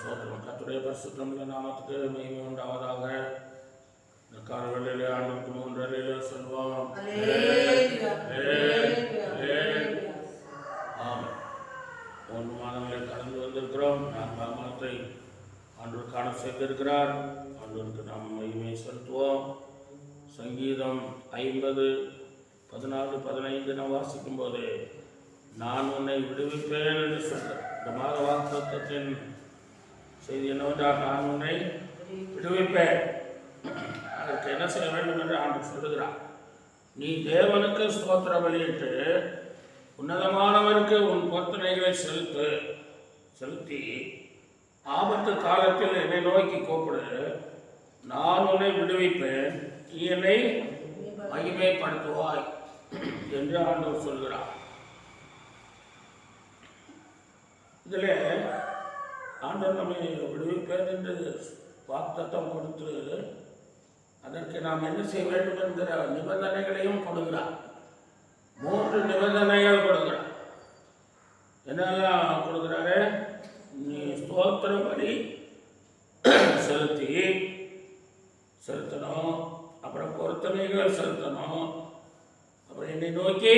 சோத்திரம் கத்துடைய பரிசுத்தமுள்ள நாமத்துக்கு மகிமை உண்டாவதாக இந்த காலவெளியிலே ஆண்டுக்கு மூன்றரையிலே சொல்வோம் ஆமாம் மூன்று மாதங்களை கடந்து வந்திருக்கிறோம் நான் மாதத்தை ஆண்டு காண செய்திருக்கிறார் ஆண்டவருக்கு நாம் மகிமை செலுத்துவோம் சங்கீதம் ஐம்பது பதினாலு பதினைந்து நாம் வாசிக்கும் போது நான் உன்னை விடுவிப்பேன் என்று சொல்கிறேன் இந்த மாத வாக்குத்தத்தின் செய்தி என்னவென்றால் நான் உன்னை விடுவிப்பேன். அதற்கு என்ன செய்ய வேண்டும் என்று ஆண்டு சொல்லுகிறான் நீ தேவனுக்கு ஸ்தோத்திர பலியிட்டு உன்னதமானவருக்கு உன் பொருத்தனைகளை செலுத்து செலுத்தி ஆபத்து காலத்தில் என்னை நோக்கி கூப்பிடு. நான் உன்னை விடுவிப்பேன். நீ என்னை மகிமைப்படுத்துவாய் என்று ஆண்டவர் சொல்கிறார் இதில் ஆண்டவர் நம்மை விடுவிப்பேன் என்று வாக்குத்தத்தம் கொடுத்து அதற்கு நாம் என்ன செய்ய வேண்டும் என்கிற நிபந்தனைகளையும் கொடுக்கிறார். மூன்று நிபந்தனைகள் கொடுக்கிறார். என்னெல்லாம் கொடுக்குறாரு? நீ ஸ்தோத்திர பலி செலுத்தி செலுத்தணும். அப்புறம் பொருத்தனைகள் செலுத்தணும். அப்புறம் என்னை நோக்கி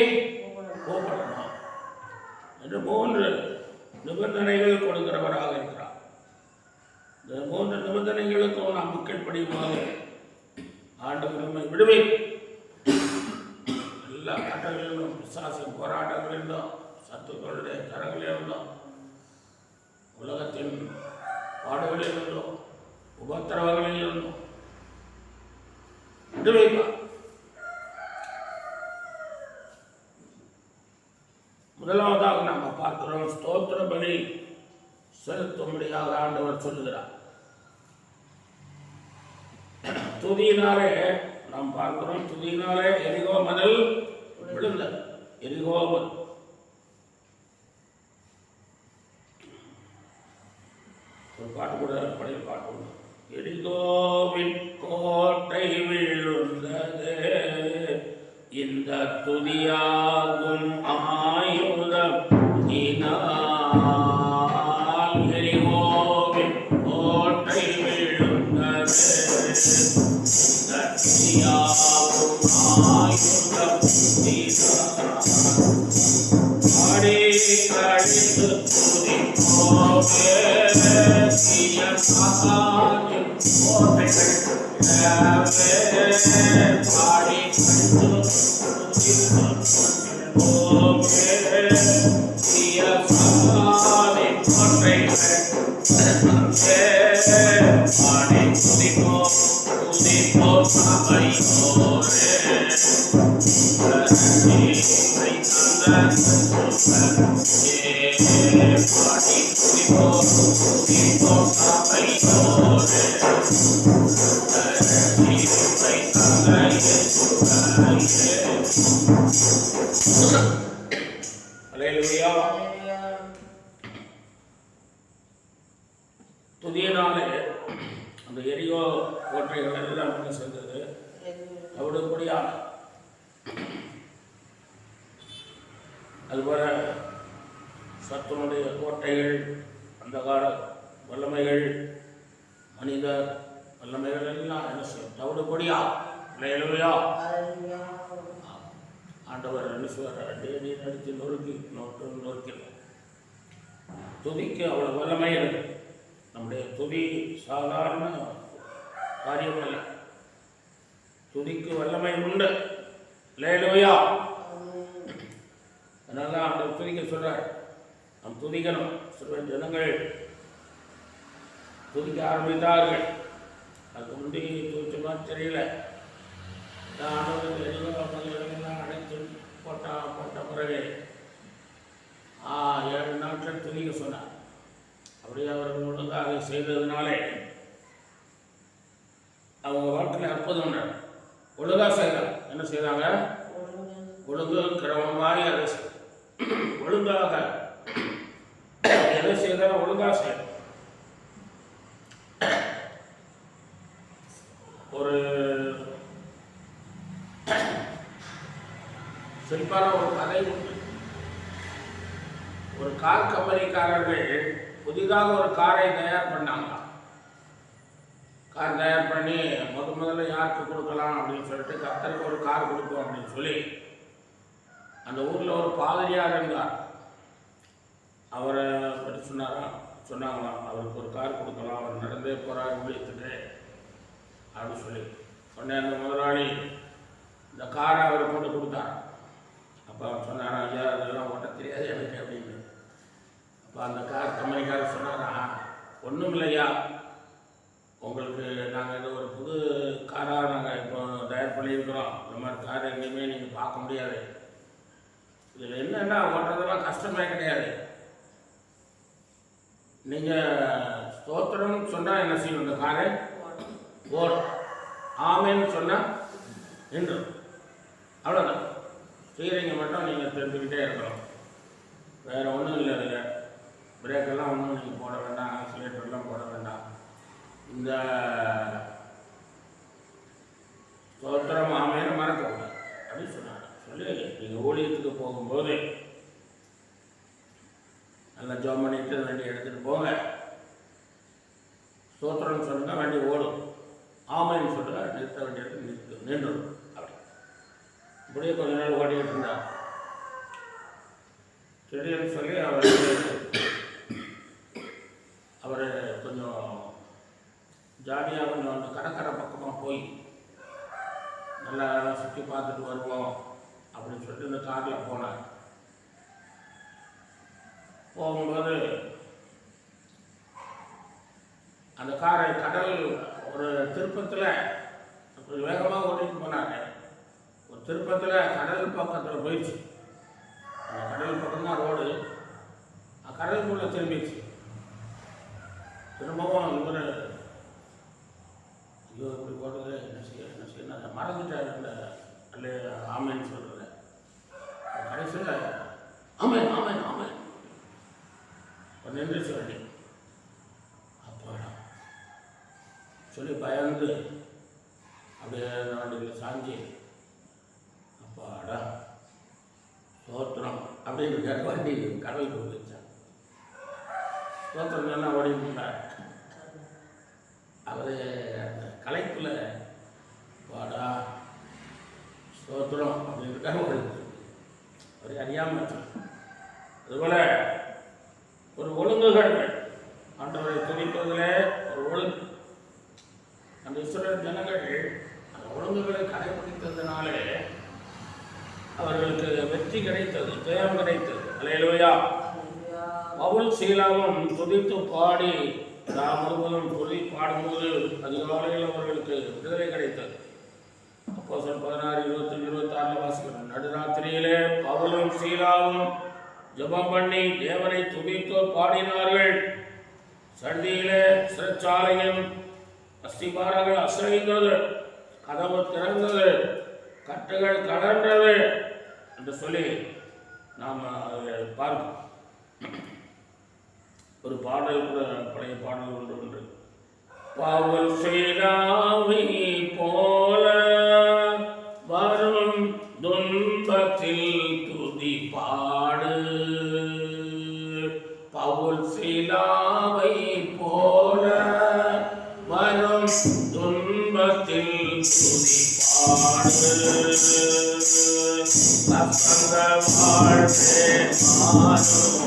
கூப்பிடணும் என்று மூன்று. நிபந்தனைகள் கொடுக்கிறவராக இருக்கிறார். இந்த மூன்று நிபந்தனைகளுக்கும் நாம் மக்கள் படியும்போது ஆண்டவர் நம்மை விடுவை எல்லா கட்டங்களிலும் பிசாசின் போராட்டங்களிலும் சத்துக்களுடைய கரங்களிலிருந்தும் உலகத்தின் பாடுகளிலிருந்தும் உபத்திரவங்களிலிருந்தும் விடுவிப்பார் முதலாவதாக நாம் பார்க்கிறோம் ஸ்தோத்திர பலி செலுத்தும்படியாக ஆண்டவர் சொல்லுகிறார். துதியினாலே நாம் பார்க்கிறோம் துதியினாலே எரிகோ மதல் விழுந்தது. எரிகோ ஒரு பாட்டு கூட பழைய பாட்டு உண்டு. எரிகோவின் கோட்டை விழுந்தது. இந்த துதியாகும் அம் Thank you. அந்த கோட்டைகள் எல்லாம் என்ன செஞ்சது கூடியா அதுபோல சத்தனுடைய கோட்டைகள் அந்த கால வல்லமைகள் மனித வல்லமைகள் எல்லாம் என்ன செய்யும் தவிடு கொடியா எழுவையா ஆண்டவர் என்ன செய்வார் நடித்து நொறுக்கி நோட்டு நொறுக்கிறோம் துதிக்கு அவ்வளோ வல்லமை இருக்கு நம்முடைய துதி சாதாரண காரியம் இல்லை துதிக்கு வல்லமை உண்டு லேலுயா அதனால அந்த துதிக்க சொல்கிறார் நாம் துதிக்கணும் சில ஜனங்கள் துதிக்க ஆரம்பித்தார்கள் அதுக்கு முந்தி துதிச்சமா தெரியல அடைத்து போட்டா போட்ட பிறகு ஆ ஏழு நாட்கள் துதிக்க சொன்னார் அப்படியே அவர்கள் ஒழுங்காக செய்ததுனாலே அவங்க வாழ்க்கையில் அற்புதம் நடக்கும். ஒழுங்கா செய்தாங்க என்ன செய்தாங்க ஒழுங்கு கிரமமாய் அதை செய்- ஒழுங்காக. எதை செய்தாலும் ஒழுங்காக செய்யணும் ஒரு சிறப்பான ஒரு கதை உண்டு. ஒரு கார் கம்பெனிக்காரர்கள் புதிதாக ஒரு காரை தயார் பண்ணாங்களாம். கார் தயார் பண்ணி முத முதல்ல யாருக்கு கொடுக்கலாம் அப்படின்னு சொல்லிட்டு கத்தருக்கு ஒரு கார் கொடுப்போம் அப்படின்னு சொல்லி அந்த ஊரில் ஒரு பாதிரியார் இருந்தார். அவரை பற்றி சொன்னாராம் சொன்னாங்களாம் அவருக்கு ஒரு கார் கொடுக்கலாம் அவர் நடந்தே போகிறார் ஊழியத்துக்கு அப்படின்னு சொல்லி. உடனே அந்த முதலாளி இந்த காரை அவர் கொண்டு கொடுத்தார். அப்போ அவர் சொன்னாரா ஐயா அதெல்லாம் ஓட்ட தெரியாது எனக்கு அப்படின்னு. அப்போ அந்த கார் கம்பெனிக்காரர் சொன்னாரா ஒன்றும் இல்லையா உங்களுக்கு நாங்கள் இது ஒரு புது காராக நாங்கள் இப்போ தயார் பண்ணியிருக்கிறோம். இந்த மாதிரி கார் எங்கேயுமே நீங்கள் பார்க்க முடியாது. இதில் என்னென்னா ஓட்டுறதெல்லாம் கஷ்டமே கிடையாது. நீங்கள் ஸ்தோத்திரம் சொன்னால் என்ன செய்யும் இந்த காரை? ஓடும் ஆமேன்னு சொன்னால் நின்று அவ்வளோதான் செய்கிறீங்க மட்டும் நீங்கள் தெரிஞ்சுக்கிட்டே இருக்கணும். வேறு ஒன்றும் இல்லை இதில் பிரேக்கெல்லாம் ஒன்றும் நீங்கள் போட வேண்டாம். ஆக்சிலேட்டர்லாம் போட வேண்டாம். இந்த சோத்திரம் ஆமேன்னு மறக்கக்கூடாது அப்படின்னு சொன்னாங்க. சொல்லி நீங்கள் ஊழியத்துக்கு போகும்போது நல்லா ஜோம் பண்ணிட்டு வண்டி எடுத்துகிட்டு போங்க. சோத்திரம்னு சொல்லுங்க வண்டி ஓடும். ஆமைன்னு சொல்லுங்க நிறுத்த வண்டி எடுத்து நிறுத்து நின்றுடும். அப்படி. இப்படியே கொஞ்ச நாள் ஓடிக்கிட்டு இருந்தார் திடீர்னு சொல்லி அவர் கொஞ்சம் ஜாலியாக கொஞ்சம் அந்த கடற்கரை பக்கமாக போய் நல்லா சுற்றி பார்த்துட்டு வருவோம் அப்படின்னு சொல்லிட்டு இந்த காரில் போனேன். போகும்போது அந்த காரை கடல் ஒரு திருப்பத்தில் கொஞ்சம் வேகமாக ஓட்டிட்டு போனாங்க ஒரு திருப்பத்தில் கடல் பக்கத்தில் போயிடுச்சு. அந்த கடல் பக்கம்தான் ரோடு. கடலுக்குள்ளே திரும்பிடுச்சு. திரும்பவும் இவர் ஐயோ இப்படி போடுறது என்ன செய்ய என்ன செய்ய அதை மறந்துட்டார் அந்த அல்ல ஆமைன்னு சொல்கிறது கடைசியில் ஆமேன் ஆமேன் ஆமேன். ஒரு நின்றுச்சு வண்டி அப்பாடா. சொல்லி பயந்து அப்படியே அந்த வண்டியில் சாஞ்சி அப்பாடா சோத்திரம் அப்படின்னு கேட்ட வண்டி கடலுக்கு வந்துச்சான் சோத்திரம் என்ன ஓடிட்டு இருந்தார் அவர் அந்த கலைப்பில் பாடா ஸ்தோத்திரம் அப்படின்ட்டு ஓடிட்டு அவர் அறியாமல் அதுபோல் ஒரு ஒழுங்குகள் ஆண்டவரை துதிப்பதில் ஒரு ஒழுங்கு அந்த இஸ்ரேல் ஜனங்கள் அந்த ஒழுங்குகளை கடைபிடித்ததுனாலே அவர்களுக்கு வெற்றி கிடைத்தது ஜெயம் கிடைத்தது அலையலுயா பவுல் சீலாவும் துதித்து பாடி நாம் முழுவதும் பாடும்போது பாடும்போது அதிகாலையில் அவர்களுக்கு விடுதலை கிடைத்தது. அப்போ சொல் பதினாறு இருபத்தி இருபத்தி ஆறுல வாசிக்கிறோம். நடுராத்திரியிலே பவுலும் சீலாவும் ஜெபம் பண்ணி தேவனை துதித்தோ பாடினார்கள். சண்டியிலே சிறைச்சாலையின் அஸ்திபாரங்கள் அசைந்தது. கதவு திறந்தது. கட்டுகள் கடந்தது என்று சொல்லி நாம் அதில் பார்க்கிறோம். ஒரு பாடல் கூட பழைய பாடல் ஒன்று உண்டு பவுல் செய்தாவை போல வரும் துன்பத்தில் துதி பாடு. பவுல் சீலாவை போல வரும் துன்பத்தில் துதி பாடு. சசங்க வாழ்க்கை மாறும்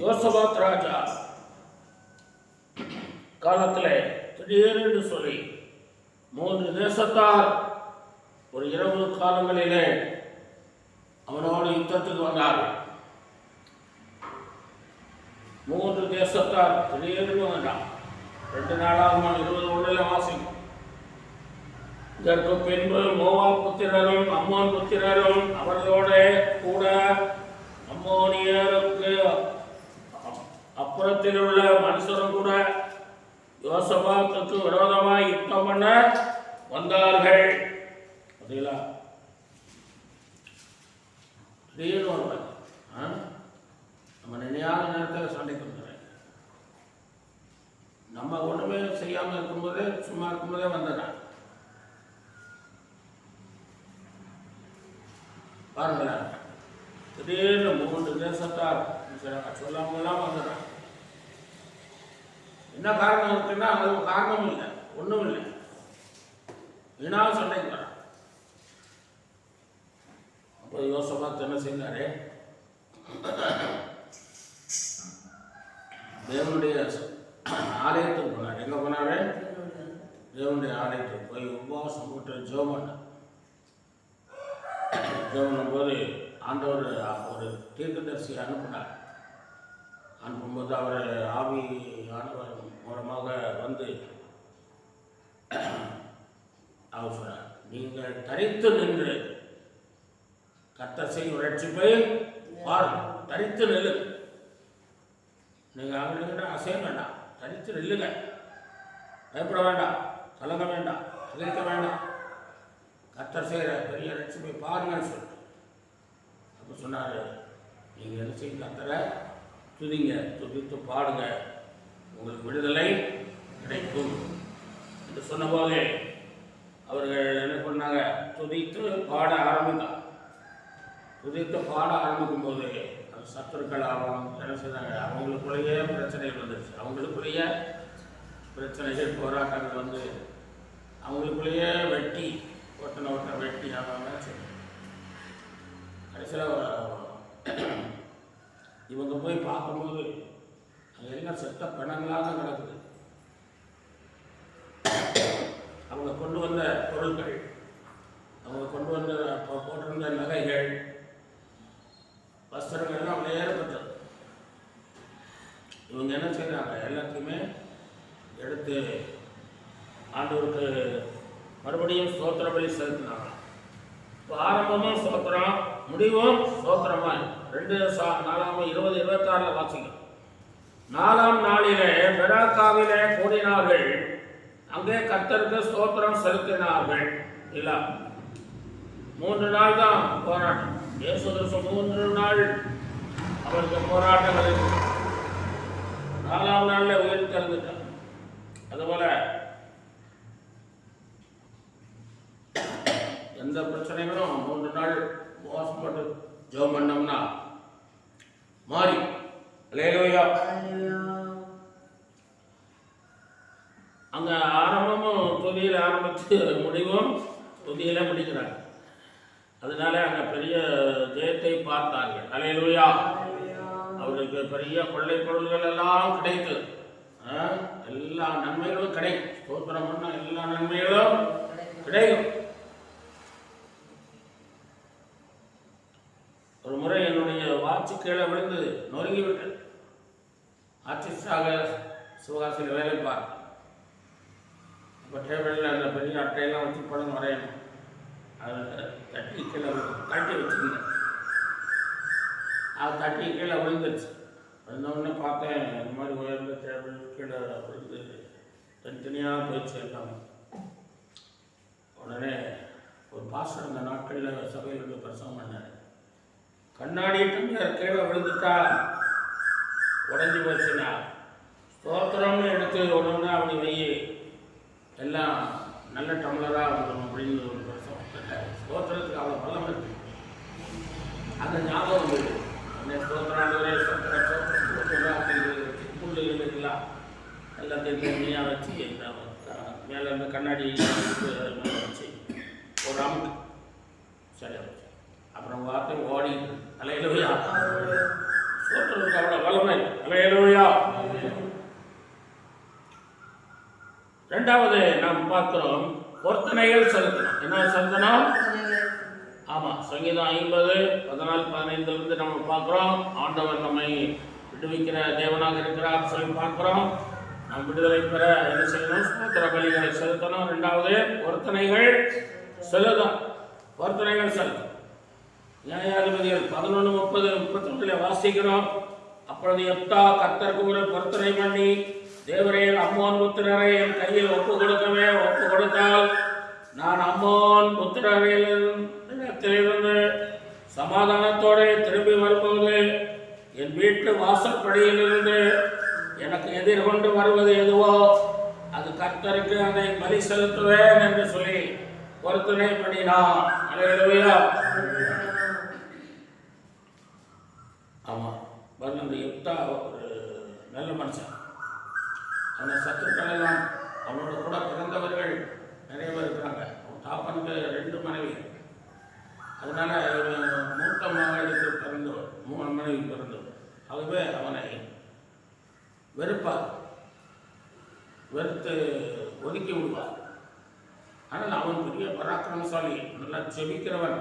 யோசபாத் ராஜா காலத்தில் திடீரென்று சொல்லி மூன்று தேசத்தார் ஒரு இரவு காலங்களிலே அவனோடு யுத்தத்துக்கு வந்தார்கள். மூன்று தேசத்தார் திடீர்னு வேண்டாம் ரெண்டு நாளாகுமா இருபது ஒன்றில் வாசிக்கும். இதற்கு பின்பு மோவா புத்திரரும் அம்மோன் புத்திரரும் அவர்களோட கூட அம்மோனியருக்கு அப்புறத்தில் உள்ள மனுஷரும் கூட யோசபாத்துக்கு விரோதமாக யுத்தம் பண்ண வந்தார்கள். பார்த்தீங்களா திடீர்னு வருவாங்க நம்ம நினையாத நேரத்தில் சண்டைக்கு வந்துடுறேன் நம்ம ஒன்றுமே செய்யாமல் இருக்கும்போதே சும்மா இருக்கும்போதே வந்துடுறான் பாருங்களேன். திடீர்னு மூன்று தேசத்தார் சொல்லாமலாம் வந்துடுறான் என்ன காரணம் இருக்குன்னா அது ஒரு காரணம் இல்லை. ஒன்றும் இல்லை. வீணா சண்டைக்கு வரான் அப்போ யோசமாக என்ன செய்தாரு தேவனுடைய ஆலயத்துக்கு போனார். எங்கே போனார்? தேவனுடைய ஆலயத்துக்கு போய் உபவாசம் போட்டு ஜெபம் பண்ணார். போது ஆண்டவர் ஒரு தீர்க்கதரிசியை அனுப்பினார். அனுப்பும்போது அவர் ஆவி ஆனவர் மூலமாக வந்து நீங்கள் தரித்து நின்று கர்த்தர் செய்யும் ரட்சிப்பை பாருங்கள் தரித்து நில்லு. நீங்கள் அவங்ககிட்ட அசைய வேண்டாம். தரித்து நில்லுங்க. பயப்பட வேண்டாம். கலங்க வேண்டாம். திகைக்க வேண்டாம். கத்தர் செய்கிற பெரிய ரட்சிப்பை பாருங்கன்னு சொல்லிட்டு அப்போ சொன்னார் நீங்கள் என்ன செய்யுங்க? கத்தரை துதிங்க. துதித்து பாடுங்க. உங்களுக்கு விடுதலை கிடைக்கும் என்று சொன்னபோது அவர்கள் என்ன பண்ணாங்க துதித்து பாட ஆரம்பித்தார். துதித்து பாட ஆரம்பிக்கும் போது அந்த சத்துருக்கள் அவங்க என்ன செய்தாங்க? அவங்களுக்குள்ளேயே பிரச்சனைகள் வந்துருச்சு. அவங்களுக்குள்ளேயே பிரச்சனைகள் போராட்டங்கள் வந்து அவங்களுக்குள்ளேயே வெட்டி ஒருத்தனை ஒருத்தன் வெட்டி அவங்க கடைசியில் இவங்க போய் பார்க்கும்போது அது என்ன செத்த பிணங்களாக தான் கிடக்குது? அவங்க கொண்டு வந்த பொருட்கள் அவங்க கொண்டு வந்த போட்டிருந்த நகைகள் வஸ்திரங்கள் எல்லாம் ஏற்பட்டது. இவங்க என்ன செய்கிறாங்க எல்லாத்தையுமே எடுத்து ஆண்டவருக்கு மறுபடியும் சோத்திர பலி செலுத்தினாங்க. இப்போ ஆரம்பமும் சோத்திரம் முடிவும் சோத்திரமாக ரெண்டு சா நாலாம் இருபது இருபத்தாறில் வாசிக்கும் நாலாம் நாளிலே பெராக்காவிலே கூடினார்கள். அங்கே கத்தருக்கு ஸ்தோத்திரம் செலுத்தினார்கள். இல்ல. மூன்று நாள் தான் போராட்டம். இயேசு மூன்று நாள் அவருக்கு போராட்டங்கள் இருக்கு. நாலாம் நாள்ல உயிர் திறந்துட்டார் அதுபோல எந்த பிரச்சனைகளும் மூன்று நாள் மோசப்பட்டு ஜோம் பண்ணோம்னா மாறி லேலோயா அங்க ஆரம்பமும் துதியில் ஆரம்பித்து முடிவும் துதியில முடிக்கிறாங்க. அதனால அங்க பெரிய ஜெயத்தை பார்த்தார்கள். அலையலுயா அவருக்கு பெரிய கொள்ளை பொருள்கள் எல்லாம் கிடைத்தது. ஆ? எல்லா நன்மைகளும் கிடைக்கும். ஸ்தோத்திரம் பண்ண எல்லா நன்மைகளும் கிடைக்கும் ஒரு முறை என்னுடைய வாட்சி கீழே விழுந்து நொறுங்கி விட்டது. ஆர்டிஸ்டாக சிவகாசியில் வேலை பார்த்தேன் இப்போ டேபிளில் அந்த பெரிய அட்டையெல்லாம் வச்சு படம் வரையணும். அதை தட்டி கீழே தட்டி வச்சுருந்தேன். அது தட்டி கீழே விழுந்துருச்சு. விழுந்தவுடனே பார்த்தேன் இந்த மாதிரி உயர்ந்த டேபிள் கீழே விழுந்து தனித்தனியாக போயிடுச்சு எல்லாமே. உடனே ஒரு பாஸ்டர் அந்த நாட்களில் சபையில் இருந்து பிரசவம் பண்ணார். கண்ணாடி டம்ளர் கீழே விழுந்துட்டா உடஞ்சி போச்சுன்னா. ஸ்தோத்திரம்னு எடுத்து ஒன்று ஒன்றா அப்படி வை. எல்லாம் நல்ல டம்ளராக வந்துடும் அப்படின்னு ஒரு பிரசவம். ஸ்தோத்திரத்துக்கு அவ்வளோ பலம் இருக்கு. அந்த ஞாபகம் இருக்கு. அந்த ஸ்தோத்திராண்டவரே ஸ்தோத்திர இருக்கலாம் எல்லாத்தையும் தனியாக வச்சு மேலே அந்த கண்ணாடி மேலே வச்சு ஒரு அமுக்கு சரியா போச்சு அப்புறம் வார்த்தை ஓடி அலையிலவையா ஸ்தோத்திரத்துக்கு அவ்வளோ பலமை அலையிலவையா ரெண்டாவது நாம் பார்க்கிறோம் பொருத்தனைகள் செலுத்தணும் என்ன செலுத்தணும் ஆமாம் சங்கீதம் ஐம்பது பதினாலு பதினைந்துலேருந்து நம்ம பார்க்குறோம். ஆண்டவர் நம்மை விடுவிக்கிற தேவனாக இருக்கிறார் சொல்லி பார்க்குறோம். நாம் விடுதலை பெற என்ன செய்யணும்? ஸ்தோத்திர பலிகளை செலுத்தணும். ரெண்டாவது பொருத்தனைகள் செலுத்தணும் பொருத்தனைகள் செலுத்தணும் நியாயாதிபதிகள் பதினொன்று முப்பது முப்பத்தொன்னுல வாசிக்கிறோம். அப்பொழுது எப்தா கர்த்தருக்கு ஒரு பொருத்தனை பண்ணி தேவரே அம்மோன் புத்திரரை என் கையில் ஒப்பு கொடுக்கவே ஒப்பு கொடுத்தால் அம்மோன் சமாதானத்தோடு திரும்பி வரும்போது என் வீட்டு வாசற்படியிலிருந்து எனக்கு எதிர்கொண்டு வருவது எதுவோ அது கர்த்தருக்கு அதை பலி செலுத்துவேன் என்று சொல்லி பொருத்தனை பண்ணினான். அல்லேலூயா. ஆமாம் பாருங்க அந்த யுக்தா ஒரு நல்ல மனுஷன். அந்த சத்துருக்கள் எல்லாம் அவனோட கூட பிறந்தவர்கள் நிறைய பேர் இருக்கிறாங்க. பாப்பனுக்கு ரெண்டு மனைவி. அதனால மூத்த மகளுக்கு பிறந்தவர் மூணு மனைவி பிறந்தவர் ஆகவே அவனை வெறுப்பார் வெறுத்து ஒதுக்கி விடுவார் ஆனால் அவன் பெரிய பராக்கிரமசாலி நல்லா செபிக்கிறவன்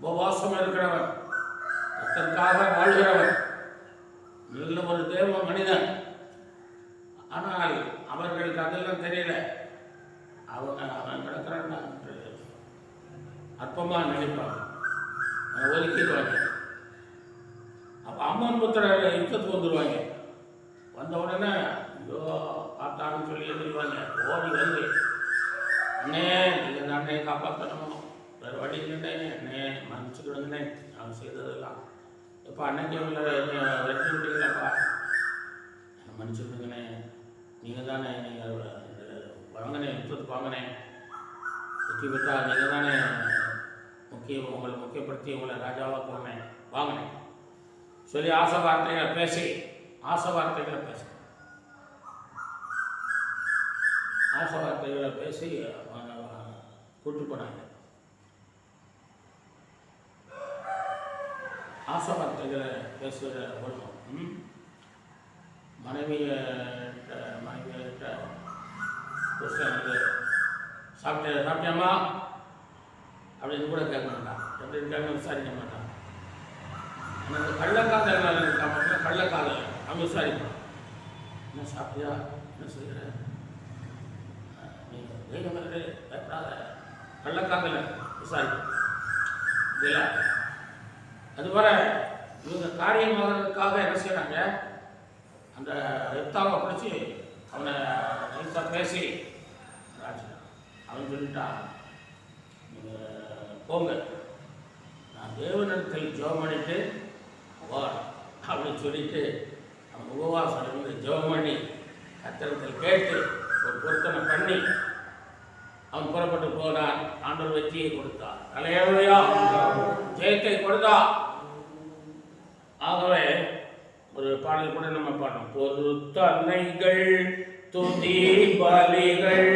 உபவாசம் இருக்கிறவன் கத்தற்காக வாழ்கிறவன். நல்ல ஒரு தேவ மனிதன் ஆனால் அவர்களுக்கு அதெல்லாம் தெரியல அவங்க அவன் கிடக்கிறான் அற்பமாக நினைப்பாங்க. ஒதுக்கிடுவாங்க அப்போ அம்மன் புத்திர யுத்தத்துக்கு வந்துடுவாங்க வந்த உடனே ஐயோ பார்த்தான்னு சொல்லி எழுதிடுவாங்க ஓடி வந்து அண்ணே நீங்கள் இந்த அண்ணையை காப்பாற்றணும் வேறு வழி இல்லைண்ணே. அண்ணே மன்னிச்சுக்கிடுங்கண்ணே. அவன் செய்ததெல்லாம். இப்போ அன்னைக்கு உங்களை வெற்றி விட்டீங்களாப்பா? என்னை மன்னிச்சுக்கிடுங்கண்ணே. நீங்கள் தானே நீங்கள் வாங்கினே யுத்தத்துக்கு வாங்கினேன் வெற்றி பெற்றா நீங்கள் தானே முக்கிய உங்களை முக்கியப்படுத்தி உங்களை ராஜாவாக்குவேன் வாங்கினேன். சொல்லி ஆசை வார்த்தைகளை பேசி. ஆசை வார்த்தைகளை பேசி. ஆசை வார்த்தைகளை பேசி கூட்டு போனாங்க. ஆசை வார்த்தைகளை பேசுகிற ஒழுங்கும் ம்? மனைவியிட்ட மனைவியிட்ட புருஷன் வந்து அப்படின்னு கூட கேட்க மாட்டான். எப்படி இருக்காங்க விசாரிக்க மாட்டான். ஆனால் இந்த கள்ளக்காதல் இருக்கா மட்டும் கள்ளக்காதல் அவன் விசாரிப்பான். என்ன சாப்பிட்டியா? என்ன செய்கிறேன் நீ பயப்படாத. கள்ளக்காதல விசாரிப்பான். இல்லையா அதுபோல இவங்க காரியமாகிறதுக்காக என்ன செய்கிறாங்க அந்த எத்தாவை பிடிச்சி அவனை நைஸாக பேசி அவன் சொல்லிட்டான். போங்க. நான் தேவனிடத்தில் ஜெபம் பண்ணிட்டு வா அப்படின்னு சொல்லிட்டு நம்ம உபவாசம் இருந்து ஜெபம் பண்ணி கத்திரத்தில் கேட்டு ஒரு பொருத்தனை பண்ணி அவன் புறப்பட்டு போனான். ஆண்டவர் வெற்றியை கொடுத்தார். அலையா ஜெயத்தை கொடுத்தா. ஆகவே ஒரு பாடல் கூட நம்ம பாடணும். பொருத்தனைகள் துதி பலிகள்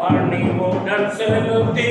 பணிவுடன் செலுத்தி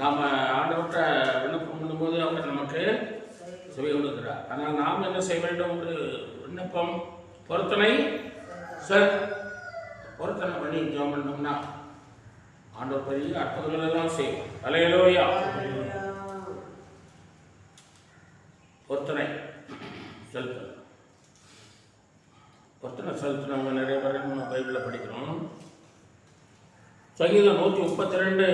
நாம் ஆண்டவர்கிட்ட விண்ணப்பம் பண்ணும்போது அவர் நமக்கு செவி கொடுக்கிறார். ஆனால் நாம் என்ன செய்ய வேண்டும் ஒரு விண்ணப்பம் பொருத்தனை சார் பொருத்தனை பண்ணி ஜெபம் பண்ணோம்னா ஆண்டவர் பெரிய அற்புதங்கள் எல்லாம் செய்யும் அலையலோயா. பொருத்தனை செலுத்தணும் பொருத்தனை. செலுத்தினவங்க நிறைய பேர் நம்ம பைபிளில் படிக்கிறோம். சங்கீதம் நூற்றி முப்பத்தி ரெண்டு.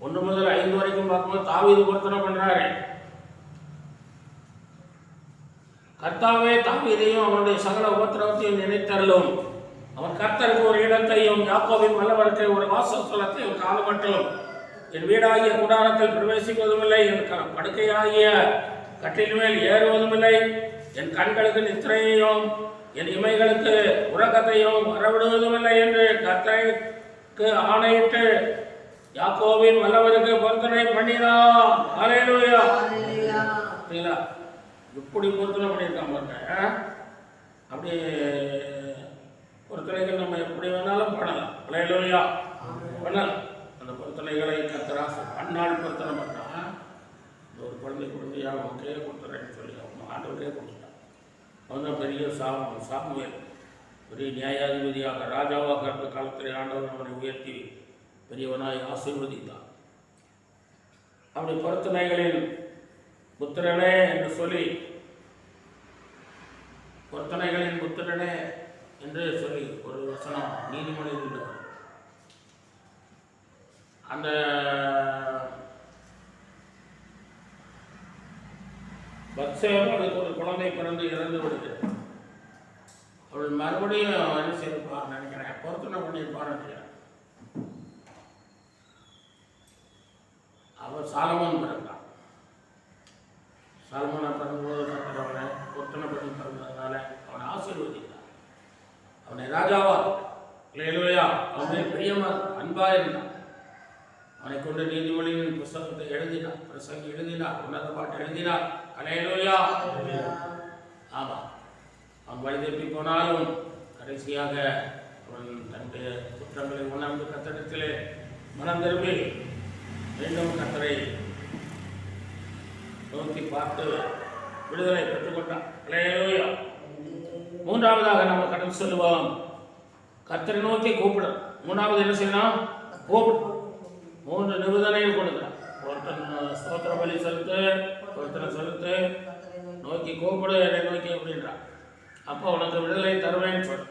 ஒன்று முதல் ஐந்து வரைக்கும் பார்க்கும்போது தாவீது பொருத்தனை பண்ணுறாரு கர்த்தாவே தாவீதையும் அவனுடைய சகல உபத்திரவத்தையும் நினைத்தருளும். அவன் கர்த்தருக்கு ஒரு இடத்தையும் யாக்கோவின் மலவரத்தை ஒரு வாசஸ்தலத்தையும் கால என் வீடாகிய குடாரத்தில் பிரவேசிப்பதும் இல்லை என் க- படுக்கையாகிய கட்டில் மேல் ஏறுவதும் இல்லை என் கண்களுக்கு நித்திரையையும் என் இமைகளுக்கு உறக்கத்தையும் வரவிடுவதும் இல்லை என்று கர்த்தருக்கு ஆணையிட்டு யாக்கோவின் வல்லவருக்கு பொருத்தனை பண்ணினான் அலையலூயா சரிங்களா இப்படி பொருத்தனை பண்ணியிருக்கான் பாருங்க. அப்படி பொருத்தனைகள் நம்ம எப்படி வேணாலும் பண்ணலாம். அலையலூயா பண்ணலாம். அந்த பொருத்தனைகளை கத்தரா அந்நாள் பொருத்தனை பண்ணா இந்த ஒரு குழந்தை குழந்தையா அவனுக்கே கொடுத்துறேன்னு சொல்லி அவன் ஆண்டவரே கொடுத்துட்டான். அவன் தான் பெரிய சாம சாமுவேல். பெரிய நியாயாதிபதியாக ராஜாவாக இருந்த காலத்திலே ஆண்டவர் அவனை உயர்த்தி பெரியவனாய் ஆசீர்வதித்தான் அப்படி பொருத்தனைகளில் புத்திரனே என்று சொல்லி பொருத்தனைகளின் புத்திரனே என்று சொல்லி ஒரு வசனம் நீதிமொழியில் உள்ளது. அந்த பக்சேவனுக்கு ஒரு குழந்தை பிறந்து இறந்து விடுகிறது. அவள் மறுபடியும் என்ன செய்திருப்பார் நினைக்கிறேன்? பொருத்தனை பண்ணியிருப்பார் நினைக்கிறேன் அவர் சாலமோன் பிறந்தான் சாலமோனை பிறந்தபோது கர்த்தர் ஒத்தனை பொருத்தனை பண்ணி பிறந்ததுனால அவனை ஆசீர்வதித்தான் அவனை ராஜாவா இல்லையா? அவன் பிரியமா அன்பா இருந்தான். அவனை கொண்டு நீதிமொழியின் புஸ்தகத்தை எழுதினார் பிரசங்க எழுதினார் உன்னத பாட்டு எழுதினார் அலையலோயா ஆமா. அவன் வழி தப்பி போனாலும் கடைசியாக அவன் தன்னுடைய குற்றங்களை உணர்ந்து கத்தடத்திலே மனம் திரும்பி மீண்டும் கத்தரை நோக்கி பார்த்து விடுதலை பெற்றுக்கொண்டான் அலையலோயா மூன்றாவதாக நம்ம கடன் சொல்லுவோம். கத்தரை நோக்கி கூப்பிடும் மூணாவது என்ன செய்யணும்? கூப்பிடும் மூன்று நிபந்தனைகள் கொடுக்குறான் ஒருத்தன் ஸ்தோத்திர பலி செலுத்து ஒருத்தனை செலுத்து. நோக்கி கூப்பிடு என்னை நோக்கி அப்படின்றான் அப்போ உனக்கு விடுதலை தருவேன்னு சொல்.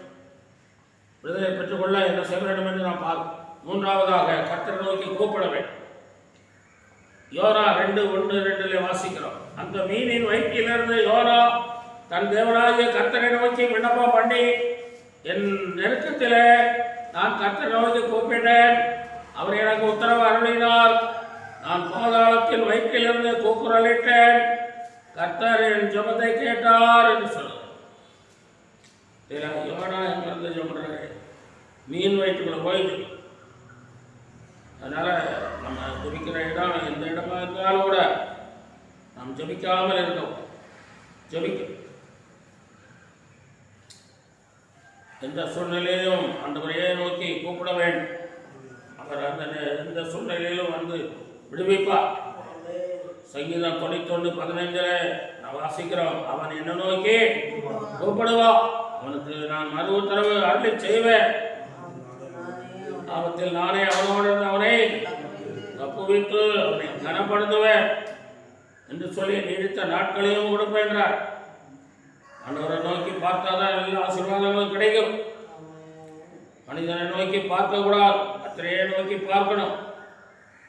விடுதலை பெற்றுக்கொள்ள என்ன செய்ய வேண்டும் என்று நாம் பார்ப்போம். மூன்றாவதாக கத்தரை நோக்கி கூப்பிட வேண்டும். யோரா ரெண்டு ஒன்று ரெண்டுல வாசிக்கிறோம். அந்த மீனின் வயிற்றிலிருந்து யோரா தன் தேவனாகிய கர்த்தரை நோக்கி விண்ணப்பம் பண்ணி என் நெருக்கத்தில் நான் கர்த்தரை நோக்கி கூப்பிட்டேன் அவர் எனக்கு உத்தரவு அருளினார். நான் பாதாளத்தில் வயிற்றிலிருந்து கூக்குரலிட்டேன். கர்த்தர் என் ஜபத்தை கேட்டார் என்று சொல்லுவார் இதில் யோனா எங்கிருந்து ஜெபம்ன்றாரு மீன் வயிற்றுக்குள்ள போயிட்டு. அதனால் நம்ம ஜபிக்கிற இடம் எந்த இடமா இருந்தாலும் கூட நாம் ஜபிக்காமல் இருக்கோம் ஜபிக்க எந்த சூழ்நிலையிலும் அந்த முறையை நோக்கி கூப்பிட வேண்டும் அவர் அந்த எந்த சூழ்நிலையிலும் வந்து விடுவிப்பா சங்கீதம் தொண்ணூத்தொன்று பதினைஞ்சில் நான் வாசிக்கிறோம் அவன் என்ன நோக்கி கூப்பிடுவான். அவனுக்கு நான் மறு உத்தரவு அருளி செய்வேன். ஆபத்தில் நானே அவனோடு இருந்து அவனை தப்புவித்து அவனை கனப்படுத்துவேன் என்று சொல்லி நீடித்த நாட்களையும் கொடுப்பேன் என்றார். ஆண்டவரை நோக்கி பார்த்தாதான் எல்லா ஆசீர்வாதங்களும் கிடைக்கும். மனிதனை நோக்கி பார்க்கக்கூடாது. கத்தரையே நோக்கி பார்க்கணும்.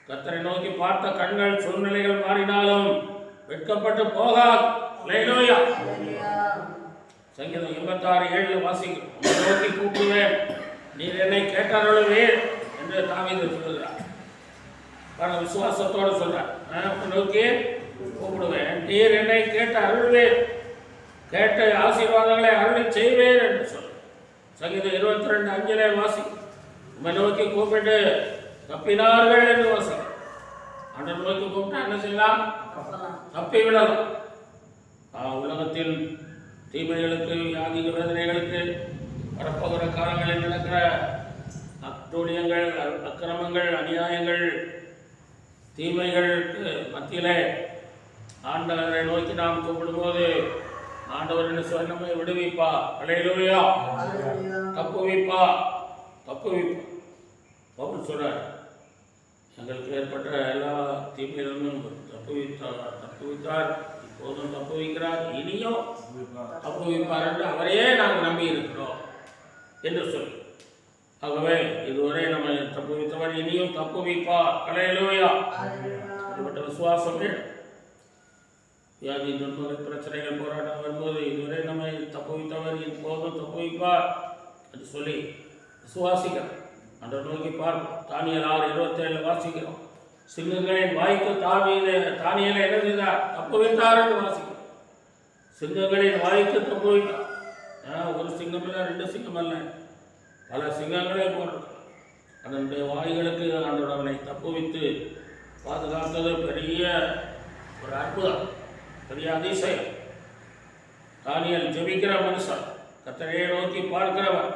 கத்தரை நோக்கி பார்த்த கண்கள் சூழ்நிலைகள் மாறினாலும் வெட்கப்பட்டு போகாது. சங்கீதம் எண்பத்தாறு ஏழில் வாசிக்கும் நோக்கி கூப்பிடுவேன். நீர் என்னை கேட்டாரொழுவே என்று தாவீது சொல்லுகிறார். பல விசுவாசத்தோடு சொல்றார். நான் நோக்கி கூப்பிடுவேன். நீர் என்னை கேட்டு அருள்வேன். கேட்ட ஆசீர்வாதங்களை அருள் செய்வேன் என்று சொல். சங்கீதம் இருபத்தி ரெண்டு அஞ்சிலே வாசி. உண்மை நோக்கி கூப்பிட்டு தப்பினார்கள் என்று வாசி. அண்ணன் நோக்கி கூப்பிட்டா என்ன செய்யலாம்? தப்பி விடலாம் உலகத்தில் தீமைகளுக்கு யாதிக வேதனைகளுக்கு வரப்போகிற காலங்களில் நடக்கிற அட்டூழியங்கள் அ- அக்கிரமங்கள் அநியாயங்கள் தீமைகளுக்கு மத்தியிலே ஆண்டவரை நோக்கி நாம் கூப்பிடும்போது ஆண்டவர் என்ன சொல்லி நம்மை விடுவிப்பா Hallelujah. தப்புவிப்பா. தப்புவிப்பா. பவுல் சொல்றார் எங்களுக்கு ஏற்பட்ட எல்லா தீமையிலும் தப்புவித்தார் தப்புவித்தார். இப்போதும் தப்புவிக்கிறார். இனியும் தப்புவிப்பார். என்று அவரையே நாங்கள் நம்பி இருக்கிறோம் என்று சொல்லி ஆகவே இதுவரை நம்ம தப்புவித்தவர் இனியும் தப்புவிப்பார் அலையிலோயா. அப்படிப்பட்ட விசுவாசம் வியாதி துன்பங்கள் பிரச்சனைகள் போராட்டம் வரும்போது இதுவரை நம்மை தப்புவித்தவர் இப்போதும் தப்புவிப்பார் என்று சொல்லி விசுவாசிக்கிறோம். அந்த நோக்கி பார்ப்போம். தானியல் ஆறு இருபத்தேழு வாசிக்கிறோம். சிங்கங்களின் வாய்க்கு தாவியில தானியலை என்ன செய்தார்? தப்புவித்தார் என்று வாசிக்கிறோம். சிங்கங்களின் வாய்க்கு தப்புவித்தார் ஒரு சிங்கம் இல்லை ரெண்டு சிங்கம் அல்ல. பல சிங்கங்களே போடுறது அதனுடைய வாய்களுக்கு ஆண்டவர் அவனை தப்புவித்து பாதுகாத்தது பெரிய ஒரு அற்புதம் பெரிய அதிசயம். தானியல் ஜெபிக்கிற மனுஷன் கத்தரையை நோக்கி பார்க்கிறவன்.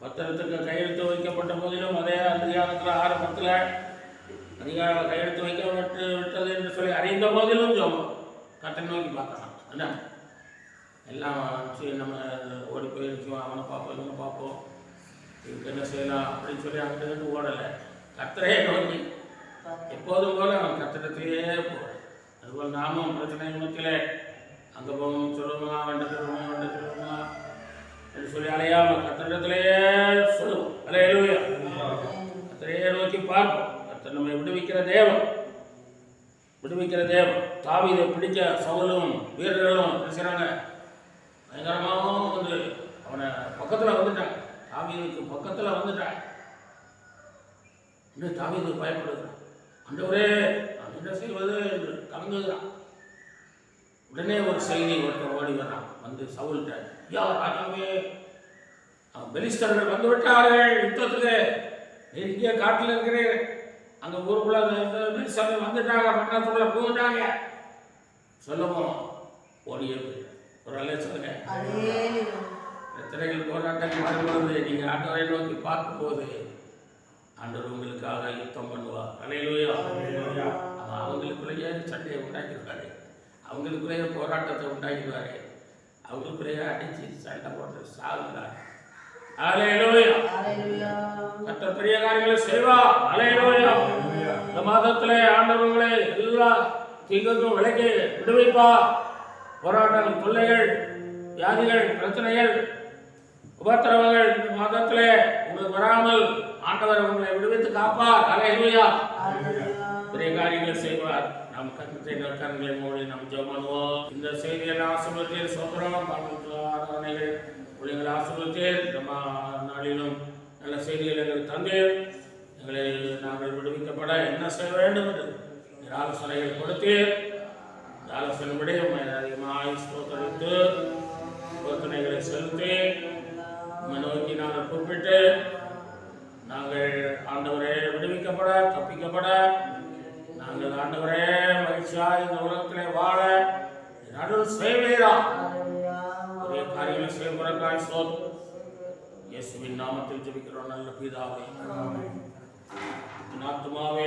பத்திரத்துக்கு கையெழுத்து வைக்கப்பட்ட போதிலும் அதே அதிகாரத்தில் ஆரம்பத்தில் அதிகாரம் கையெழுத்து வைக்கப்பட்டு விட்டது என்று சொல்லி அறிந்த போதிலும் ஜோபம் கட்டை நோக்கி பார்க்கலாம் என்ன? எல்லாம் சரி நம்ம ஓடி போயிருச்சோம் அவனை பார்ப்போம் இவனை பார்ப்போம். இதுக்கு என்ன செய்யலாம் அப்படின்னு சொல்லி அங்கிட்டு ஓடலை. கத்தரையே நோக்கி. எப்போதும் போல அவன் கத்திரத்திலேயே போகிறோம் அதுபோல் நாமும் பிரச்சனை மத்தியிலே அங்கே போகணும் சொல்லுவோமா வண்டி சொல்லுவோமா வண்டி சொல்லுவோமா என்று சொல்லி அலையாம கத்திரத்திலேயே சொல்லுவோம் அலையலுயா. கத்திரையே நோக்கி பார்ப்போம். கத்தர் நம்மை விடுவிக்கிற தேவன். விடுவிக்கிற தேவன். இதை பிடிக்க சவுலும் வீரர்களும் பேசுகிறாங்க செய்றாங்க பயங்கரமாகவும் வந்து அவனை பக்கத்தில் வந்துட்டான். தாவீதுக்கு பக்கத்தில் வந்துட்டான். இன்னும் தாவீது பயப்படுகிறான். ஆண்டவரே நான் என்ன செய்வது? என்று கலங்குகிறான். உடனே ஒரு செய்தி ஒருத்தர் ஓடி வரான் வந்து சவுல்கிட்ட ஐயா ராஜாவே அவன் பெலிஸ்தர்கள் வந்து விட்டார்கள் யுத்தத்துக்கு இங்கே காட்டில் இருக்கிறேன் அங்கே ஊருக்குள்ள அந்த வந்துட்டாங்க பட்டணத்துக்குள்ள போயிட்டாங்க சொல்லவும் ஓடியே போயிட்டாங்க ஒரு அல்ல சொல்லுங்க. எத்தனைகள் போராட்டங்கள் வரும்போது நீங்கள் ஆண்டவரை நோக்கி பார்க்கும்போது ஆண்டவர் உங்களுக்காக யுத்தம் பண்ணுவார். அலையிலோயா. அவன் அவங்களுக்குள்ளேயே சண்டையை உண்டாக்கிடுவாரு. அவங்களுக்குள்ளேயே போராட்டத்தை உண்டாக்கிடுவாரு. அவங்களுக்குள்ளேயே அடிச்சு சண்டை போட்டு சாகுறாரு. மற்ற பெரிய காரியங்களை செய்வா. அலையிலோயா. இந்த மாதத்திலே ஆண்டவர் உங்களை எல்லா தீங்குக்கும் விலக்கி விடுவிப்பா போராட்டங்கள் தொல்லைகள் வியாதிகள் பிரச்சனைகள் உபத்திரவங்கள் இந்த மாதத்திலே உங்களுக்கு வராமல் ஆண்டவர் உங்களை விடுவித்து காப்பார். Hallelujah. பெரிய காரியங்களை செய்வார். நாம் கருத்தை கண்களை மூடி நாம் ஜெபம் பண்ணுவோம். இந்த செய்தியை ஆசிர்வத்தில் சோத்திரம் ஆராதனைகள் உங்களை ஆசிர்வத்தில் நம்ம நாளிலும் நல்ல செய்திகள் எங்களுக்கு தந்தீர். எங்களை நாங்கள் விடுவிக்கப்பட என்ன செய்ய வேண்டும் என்று ஆலோசனைகள் கொடுத்தீர். ஆலோசனைப்படி உம்மை அதிகமாக ஸ்தோத்தரித்து பிரார்த்தனைகளை செலுத்தி உம்மை நோக்கி நாங்கள் கூப்பிட்டு நாங்கள் ஆண்டவரே விடுவிக்கப்பட தப்பிக்கப்பட நாங்கள் ஆண்டவரே மகிழ்ச்சியா இந்த உலகத்திலே வாழ நடுவில் செய்வீரா. ஒரே காரியங்களை செய்வதற்காய் சோதம் இயேசுவின் நாமத்தில் ஜெபிக்கிறோம் நல்ல பிதாவே. ஆத்துமாவே